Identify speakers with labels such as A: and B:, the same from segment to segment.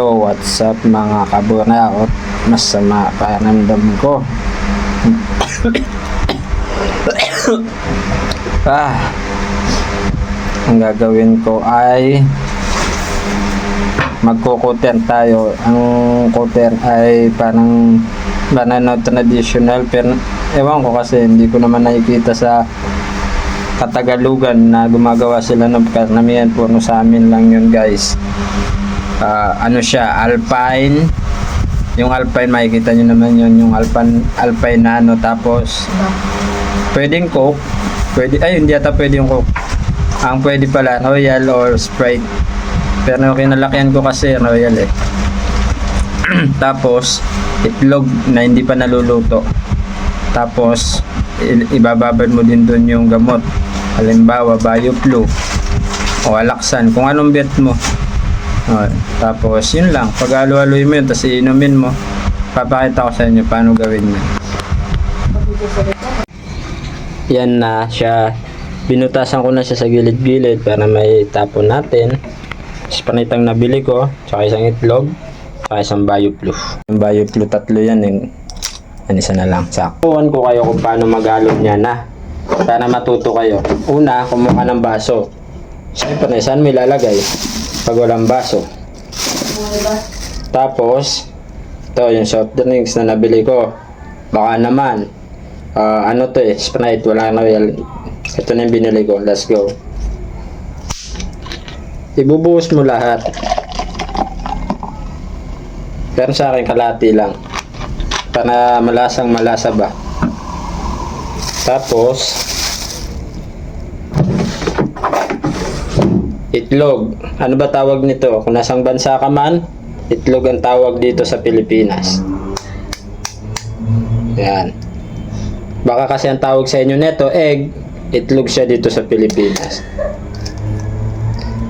A: So, what's up mga kabunaot? Masama pakiramdam ko. ah, ang gagawin ko ay magkukuter tayo. Ang kuter ay parang banana traditional pero ewan ko kasi hindi ko naman nakikita sa Katagalugan na gumagawa sila ng karamihan puro sa amin lang yun guys Ah, ano siya, Alpine. Yung Alpine, makikita nyo naman yun, yung Alpine, Alpine Nano. Tapos, pwedeng Coke. Pwede, ay, hindi ata pwede yung Coke. Ang pwede pala, Royal or Sprite. Pero kinalakihan ko kasi Royal eh. Tapos, itlog na hindi pa naluluto. Tapos, ibababad mo din doon yung gamot. Halimbawa, BioFlu o Alaksan, kung anong bet mo. Okay. Tapos, yun lang. Pag halo-haloy mo yun, tapos iinumin mo. Papakita ko sa inyo paano gawin yun. Yan na siya. Binutasan ko na siya sa gilid-gilid para may tapon natin. Tapos panitang nabili ko. Tsaka isang itlog. Tsaka isang BioFlu. Yung BioFlu tatlo yan. Yung, yan isa na lang. Saktuhan ko kayo kung paano maghalo niya na. Para matuto kayo. Una, kumuha ng baso. Siyempre, saan mo ilalagay? Pag walang baso. Tapos, ito yung soft drinks na nabili ko. Baka naman, ah, ano to eh, Sprite, wala na real. Ito na yung binili ko, let's go. Ibubuhos mo lahat. Pero sa akin, kalati lang. Para malasang malasa ba. Tapos, Itlog. Ano ba tawag nito? Kung nasang bansa ka man, itlog ang tawag dito sa Pilipinas. Yan. Baka kasi ang tawag sa inyo neto, egg, itlog siya dito sa Pilipinas.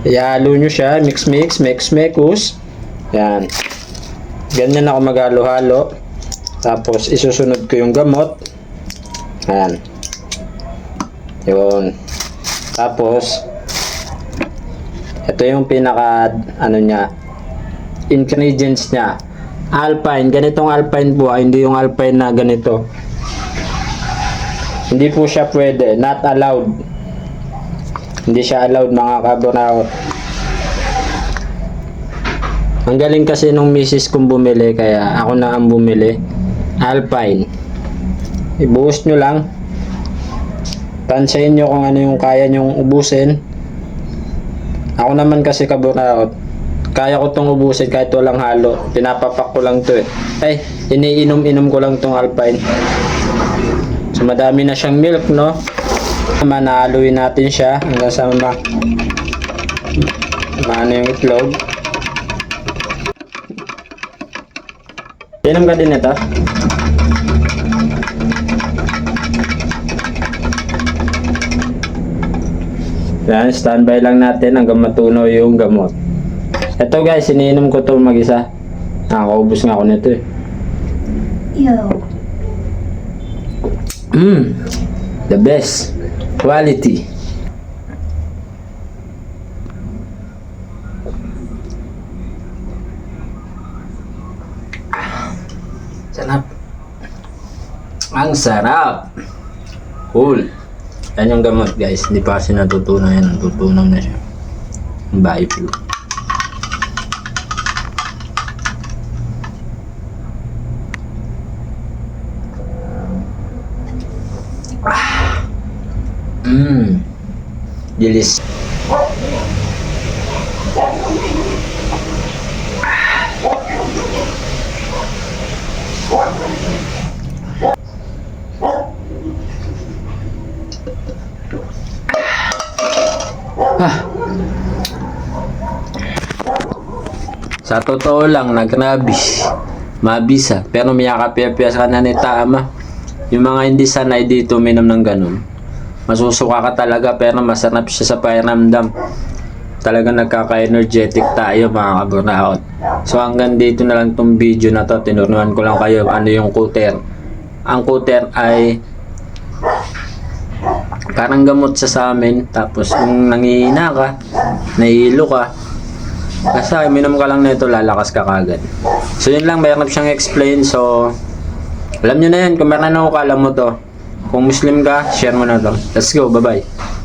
A: Ihalo nyo siya, mix mix, mix mix, Yan. Ganyan ako maghalo-halo. Tapos isusunod ko yung gamot. Yan. Yun. Tapos, ito yung pinaka ano niya ingredients niya. Alpine, ganitong Alpine po, hindi yung Alpine na ganito. Hindi po siya pwede, not allowed. Hindi siya allowed mga kabonao. Ang galing kasi nung misis kong bumili, kaya ako na ang bumili. Alpine. Ibuhos nyo lang. Tansayin nyo kung ano yung kaya nyong ubusin. Ako naman kasi kabunaot, kaya ko tong ubusin kahit walang halo. Pinapapak ko lang to eh. Ay, iniinom-inom ko lang tong Alpine. So madami na siyang milk, no? Manahaluin natin siya hanggang sa ma maano yung itlog. Inom ka din ito? Yan, standby lang natin hanggang matunaw yung gamot. Ito guys, iniinom ko to mag-isa. Nakakaubos nga ako nito eh.
B: Yo.
A: Mmm, the best. Quality. Sarap. Ang sarap. Cool. Yan yung gamot guys. Hindi pa kasi natutunan yan. Natutunan na siya. Ang Biflu. Mmm. Dilis. Ah. Sa totoo lang, nagrabis. Mabisa. Pero miyakapiyapiyas ka na ni Tama. Yung mga hindi sanay dito minom ng ganun. Masusuka ka talaga pero masarap siya sa pakiramdam. Talagang nagkaka-energetic tayo mga kaburnaot. So hanggang dito na lang tong video na to. Tinuruan ko lang kayo ano yung cutter. Ang cutter ay parang gamot sa sa amin. Tapos kung nangihina ka, nahihilo ka, Basta minom ka lang nito, lalakas ka kagad. So yun lang, mayroon siyang explain. So, alam nyo na yan, kung meron na ako, alam mo to. Kung Muslim ka, share mo na to. Let's go, bye-bye.